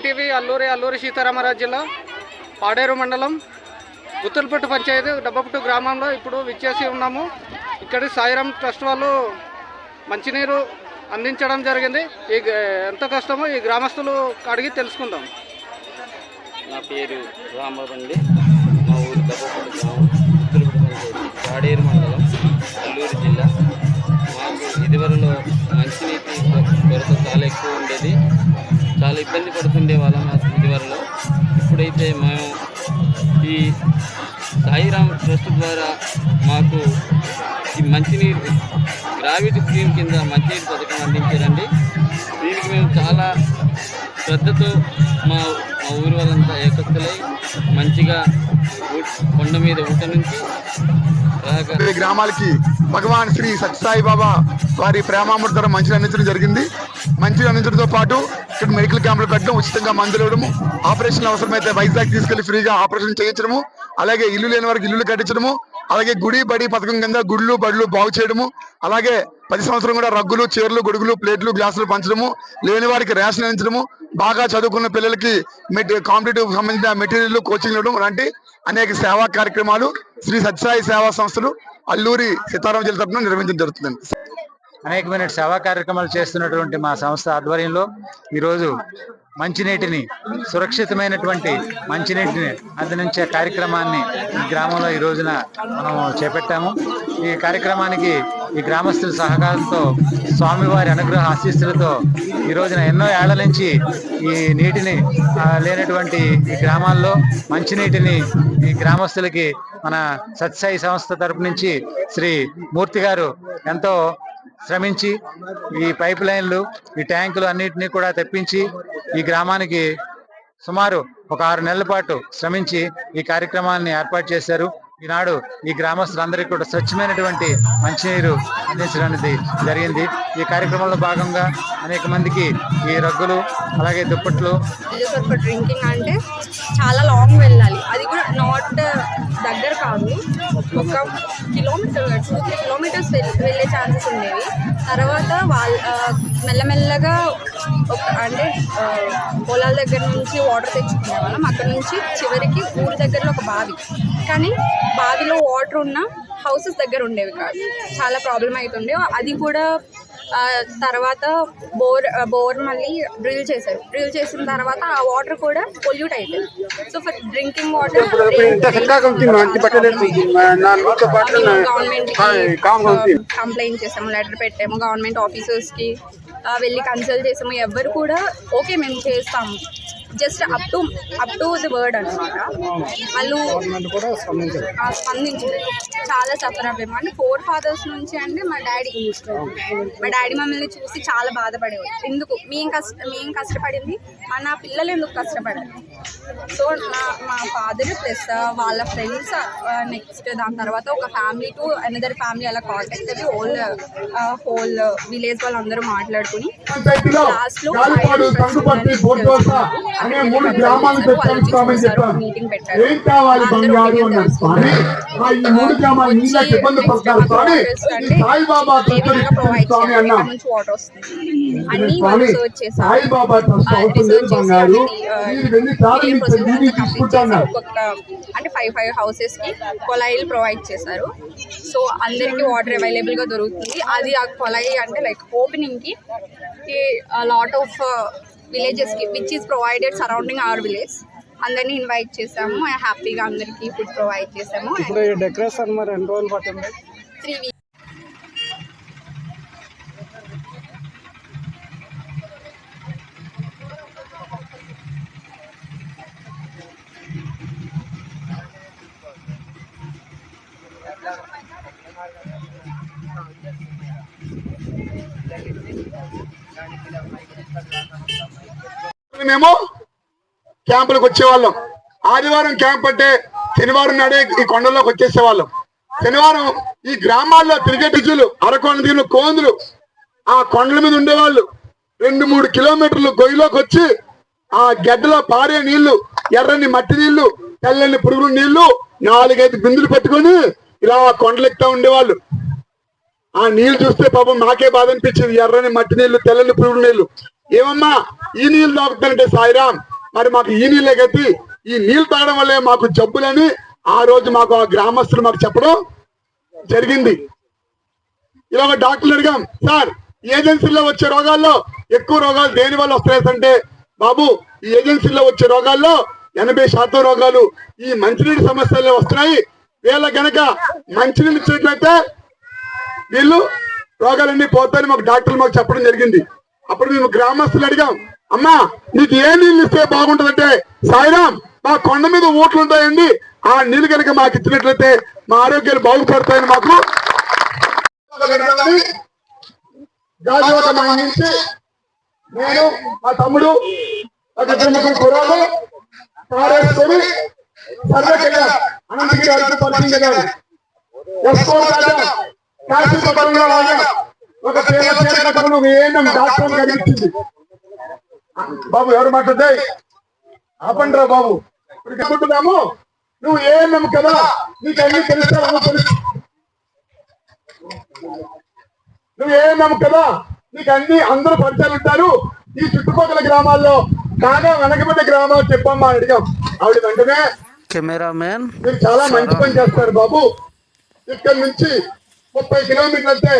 Nine TV Alluri Alluri Sitaramaraju జిల్లా పాడేరు మండలం గుత్తులపట్టు పంచాయతీ డబ్బపుట్టు గ్రామంలో ఇప్పుడు విచ్చేసి ఉన్నాము. ఇక్కడ సాయిరామ్ ట్రస్ట్ వాళ్ళు మంచినీరు అందించడం జరిగింది. ఈ ఎంత కష్టమో ఈ గ్రామస్తులు అడిగి తెలుసుకుందాం. నా పేరు రాంబాబు ఈ సాయిరామ్ ట్రస్ట్ ద్వారా మాకు ఈ మంచినీరు గ్రావిటీ స్కీమ్ కింద మంచినీరు పథకం అందించారండి. దీనికి మేము చాలా శ్రద్ధతో మా మా ఊరు వాళ్ళంతా ఏకస్తులై మంచిగా కొండ మీద ఊట నుంచి గ్రామాలకి భగవాన్ శ్రీ సత్యసాయి బాబా వారి ప్రేమామృతం మంచిని అందించడం జరిగింది. మంచిని అందించడంతో పాటు ఇక్కడ మెడికల్ క్యాంపులు పెట్టడం ఉచితంగా మందులు ఇవ్వడము ఆపరేషన్ అవసరమైతే వైజాగ్ తీసుకెళ్ళి ఫ్రీగా ఆపరేషన్ చేయించడము అలాగే ఇల్లు లేని వారికి ఇల్లు కట్టించడము అలాగే గుడి బడి పథకం కింద గుళ్ళు బడులు బాగు చేయడము అలాగే ప్రతి సంవత్సరం కూడా రగ్గులు చీరలు గొడుగులు ప్లేట్లు గ్లాసులు పంచడము లేని వారికి రేషన్ అందించడము బాగా చదువుకున్న పిల్లలకి కాంపిటేటివ్ సంబంధించిన మెటీరియల్ కోచింగ్ ఇవ్వడం లాంటి అనేక సేవా కార్యక్రమాలు శ్రీ సత్యసాయి సేవా సంస్థలు అల్లూరి సీతారాం జిల్లా తరఫున నిర్వహించడం జరుగుతుందండి. అనేకమైన సేవా కార్యక్రమాలు చేస్తున్నటువంటి మా సంస్థ ఆధ్వర్యంలో ఈరోజు మంచినీటిని సురక్షితమైనటువంటి మంచినీటిని అందించే కార్యక్రమాన్ని ఈ గ్రామంలో ఈ రోజున మనం చేపట్టాము. ఈ కార్యక్రమానికి ఈ గ్రామస్తుల సహకారంతో స్వామివారి అనుగ్రహ ఆశీస్సులతో ఈ రోజున ఎన్నో ఏళ్ళ నుంచి ఈ నీటిని లేనటువంటి ఈ గ్రామాల్లో మంచినీటిని ఈ గ్రామస్తులకి మన సత్సాయి సంస్థ తరపు నుంచి శ్రీ మూర్తి గారు ఎంతో శ్రమించి ఈ పైప్ లైన్లు ఈ ట్యాంకులు అన్నిటినీ కూడా తెప్పించి ఈ గ్రామానికి సుమారు ఒక ఆరు నెలల పాటు శ్రమించి ఈ కార్యక్రమాన్ని ఏర్పాటు చేశారు. ఈనాడు ఈ గ్రామస్తులందరికీ కూడా స్వచ్ఛమైనటువంటి మంచినీరు అందించడానికి జరిగింది. ఈ కార్యక్రమంలో భాగంగా అనేక మందికి ఈ రగ్గులు అలాగే దుప్పట్లు డ్రింకింగ్ అంటే చాలా లాంగ్ వెళ్ళాలి. అది కూడా నాట్ దగ్గర కాదు. ఒక కిలోమీటర్ టూ త్రీ కిలోమీటర్స్ వెళ్ళే ఛాన్సెస్ ఉండేవి. తర్వాత వాళ్ళ మెల్లమెల్లగా ఒక అంటే పొలాల దగ్గర నుంచి వాటర్ తెచ్చుకునే వాళ్ళం. అక్కడ నుంచి చివరికి ఊరి దగ్గరలో ఒక బావి. కానీ బావిలో వాటర్ ఉన్న హౌసెస్ దగ్గర ఉండేవి కాదు. చాలా ప్రాబ్లం అవుతుండే అది కూడా తర్వాత బోర్ బోర్ మళ్ళీ డ్రిల్ చేశారు. డ్రిల్ చేసిన తర్వాత ఆ వాటర్ కూడా పొల్యూట్ అయిపోయింది. So for drinking water government complaint చేసాము లెటర్ పెట్టాము గవర్నమెంట్ ఆఫీసర్స్కి ఆ, వెళ్ళి కన్సల్ట్ చేసాము. ఎవరు కూడా ఓకే మేము చేస్తాము just up to up to the word అనమాట వాళ్ళు ఆ, స్పందించారు. చాలా సఫర్ అవ్వాము. అంటే ఫోర్ ఫాదర్స్ నుంచి అంటే మా డాడీ మా డాడీ మమ్మల్ని చూసి చాలా బాధపడేవాళ్ళు ఎందుకు? మేము కష్ట మేము కష్టపడింది. మన పిల్లలు ఎందుకు కష్టపడాలి? సో నా మా ఫాదర్ ప్లస్ వాళ్ళ ఫ్రెండ్స్ నెక్స్ట్ దాని తర్వాత ఒక ఫ్యామిలీ టు అనదర్ ఫ్యామిలీ అలా కాంటాక్ట్ అయ్యి హోల్ హోల్ విలేజ్ వాళ్ళందరూ మాట్లాడుకుని లాస్ట్లో గాలిపాడు సంగుపర్తి బోర్దోస అనే మూడు గ్రామాలను తెచ్చామని చెప్పాను మీటింగ్ పెట్టారు. నుంచి వాటర్ వస్తుంది. అన్ని స్వామి వాళ్ళు సర్చ్ చేశారు ట్రస్ట్ అంటే ఫైవ్ ఫైవ్ హౌసెస్కి కొలాయిలు ప్రొవైడ్ చేశారు. సో అందరికి వాటర్ అవైలబుల్గా దొరుకుతుంది. అది ఆ కొలాయి అంటే లైక్ ఓపెనింగ్కి lot of విలేజెస్కి which is provided surrounding our village అందరినీ ఇన్వైట్ చేసాము హ్యాపీగా అందరికి ఫుడ్ ప్రొవైడ్ చేసాము డెకరేషన్ మరి ఎన్ని రోజులు పట్టింది? త్రీ మేము క్యాంపులకు వచ్చేవాళ్ళం. ఆదివారం క్యాంప్ అంటే శనివారం నాడే ఈ కొండల్లోకి వచ్చేసేవాళ్ళం. శనివారం ఈ గ్రామాల్లో తిరిగేటిజులు అరకొండ దిగులు కోందులు ఆ కొండల మీద ఉండేవాళ్ళు. రెండు మూడు కిలోమీటర్లు గొయ్యిలోకి వచ్చి ఆ గడ్డలో పారే నీళ్ళు ఎర్రని మట్టి నీళ్ళు తెల్లని పురుగుల నీళ్ళు నాలుగైదు బిందులు పెట్టుకొని ఇలా కొండలెక్కుతా ఉండేవాళ్ళు. ఆ నీళ్ళు చూస్తే పాపం మాకే బాధ అనిపించింది. ఎర్రని మట్టి నీళ్ళు తెల్లని పురుగు నీళ్ళు ఏమమ్మా ఈ నీళ్ళు తాగుతానంటే సాయిరామ్ మరి మాకు ఈ నీళ్ళే గతి. ఈ నీళ్ళు తాగడం వల్లే మాకు జబ్బులని ఆ రోజు మాకు ఆ గ్రామస్తులు మాకు చెప్పడం జరిగింది. ఇలా ఒక డాక్టర్లు అడిగాం సార్ ఈ ఏజెన్సీలో వచ్చే రోగాల్లో ఎక్కువ రోగాలు దేని వల్ల వస్తాయంటే బాబు ఈ ఏజెన్సీలో వచ్చే రోగాల్లో ఎనభై శాతం రోగాలు ఈ మంచినీటి సమస్యలే వస్తున్నాయి. వీళ్ళ గనక మంచినీళ్ళు ఇచ్చినట్లయితే వీళ్ళు రోగాలన్నీ పోతాయని మాకు డాక్టర్లు మాకు చెప్పడం జరిగింది. అప్పుడు మేము గ్రామస్తులు అడిగాం అమ్మా నీకు ఏ నీళ్ళు ఇస్తే బాగుంటుందంటే సాయిరామ్ మా కొండ మీద ఓట్లు ఉంటాయండి ఆ నీళ్ళు కనుక మాకు ఇచ్చినట్లయితే మా ఆరోగ్యాలు బాగుపడతాయని మాకు నేను మా తమ్ముడు ఒక ఇద్దరు ముగ్గురు కుర్రాళ్ళు ఎస్కో రాజా రాజా. ఒక పేద చేసిన ఏం డాక్టర్ కనిపించింది. బాబు ఎవరు మాట్లాడే ఆపండి రా బాబు. ఇప్పుడు కనుకుంటున్నాము నువ్వు ఏం కదా నీకు అన్ని తెలుస్తావు తెలుసు నువ్వు ఏమన్నాము కదా నీకు అన్ని అందరూ పరిచయాలు ఉంటారు. ఈ చుట్టుపక్కల గ్రామాల్లో కాగా వెనకబడ్డ గ్రామాలు చెప్పమ్మా అడిగాం. ఆవిడ వెంటనే కెమెరామెన్ మీరు చాలా మంచి పని చేస్తారు బాబు. ఇక్కడ నుంచి ముప్పై కిలోమీటర్లు అంటే